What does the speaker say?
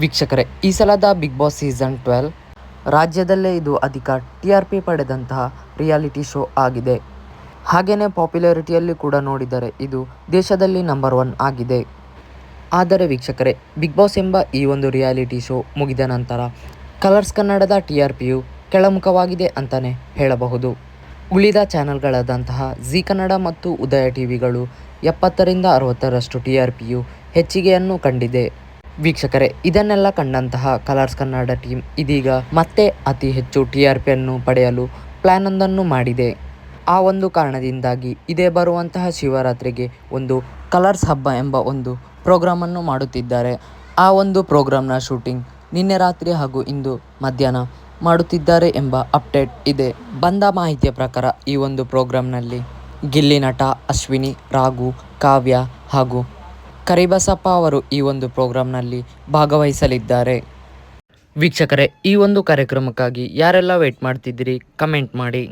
ವೀಕ್ಷಕರೇ, ಈ ಸಲದ ಬಿಗ್ ಬಾಸ್ ಸೀಸನ್ ಟ್ವೆಲ್ ರಾಜ್ಯದಲ್ಲೇ ಇದು ಅಧಿಕ ಟಿ ಆರ್ ಪಿ ಪಡೆದಂತಹ ರಿಯಾಲಿಟಿ ಶೋ ಆಗಿದೆ. ಹಾಗೆಯೇ ಪಾಪ್ಯುಲಾರಿಟಿಯಲ್ಲಿ ಕೂಡ ನೋಡಿದರೆ ಇದು ದೇಶದಲ್ಲಿ ನಂಬರ್ ಒನ್ ಆಗಿದೆ. ಆದರೆ ವೀಕ್ಷಕರೇ ಬಿಗ್ ಬಾಸ್ ಎಂಬ ಈ ಒಂದು ರಿಯಾಲಿಟಿ ಶೋ ಮುಗಿದ ನಂತರ ಕಲರ್ಸ್ ಕನ್ನಡದ ಟಿ ಆರ್ ಪಿಯು ಕೆಳಮುಖವಾಗಿದೆ ಅಂತಲೇ ಹೇಳಬಹುದು. ಉಳಿದ ಚಾನೆಲ್ಗಳಾದಂತಹ ಜಿ ಕನ್ನಡ ಮತ್ತು ಉದಯ ಟಿವಿಗಳು ಎಪ್ಪತ್ತರಿಂದ ಅರವತ್ತರಷ್ಟು ಟಿ ಆರ್ ಪಿಯು ಹೆಚ್ಚಿಗೆಯನ್ನು ಕಂಡಿದೆ. ವೀಕ್ಷಕರೇ, ಇದನ್ನೆಲ್ಲ ಕಂಡಂತಹ ಕಲರ್ಸ್ ಕನ್ನಡ ಟೀಮ್ ಇದೀಗ ಮತ್ತೆ ಅತಿ ಹೆಚ್ಚು ಟಿ ಆರ್ ಪಿಯನ್ನು ಪಡೆಯಲು ಪ್ಲ್ಯಾನೊಂದನ್ನು ಮಾಡಿದೆ. ಆ ಒಂದು ಕಾರಣದಿಂದಾಗಿ ಇದೇ ಬರುವಂತಹ ಶಿವರಾತ್ರಿಗೆ ಒಂದು ಕಲರ್ಸ್ ಹಬ್ಬ ಎಂಬ ಒಂದು ಪ್ರೋಗ್ರಾಮನ್ನು ಮಾಡುತ್ತಿದ್ದಾರೆ. ಆ ಒಂದು ಪ್ರೋಗ್ರಾಮ್ನ ಶೂಟಿಂಗ್ ನಿನ್ನೆ ರಾತ್ರಿ ಹಾಗೂ ಇಂದು ಮಧ್ಯಾಹ್ನ ಮಾಡುತ್ತಿದ್ದಾರೆ ಎಂಬ ಅಪ್ಡೇಟ್ ಇದೆ. ಬಂದ ಮಾಹಿತಿಯ ಪ್ರಕಾರ ಈ ಒಂದು ಪ್ರೋಗ್ರಾಂನಲ್ಲಿ ಗಿಲ್ಲಿ ನಟ, ಅಶ್ವಿನಿ, ರಾಘು, ಕಾವ್ಯ ಹಾಗೂ ಕರಿಬಸಪ್ಪ ಅವರು ಈ ಒಂದು ಪ್ರೋಗ್ರಾಂನಲ್ಲಿ ಭಾಗವಹಿಸಲಿದ್ದಾರೆ. ವೀಕ್ಷಕರೇ, ಈ ಒಂದು ಕಾರ್ಯಕ್ರಮಕ್ಕಾಗಿ ಯಾರೆಲ್ಲ ವೇಟ್ ಮಾಡ್ತಿದ್ದೀರಿ, ಕಮೆಂಟ್ ಮಾಡಿ.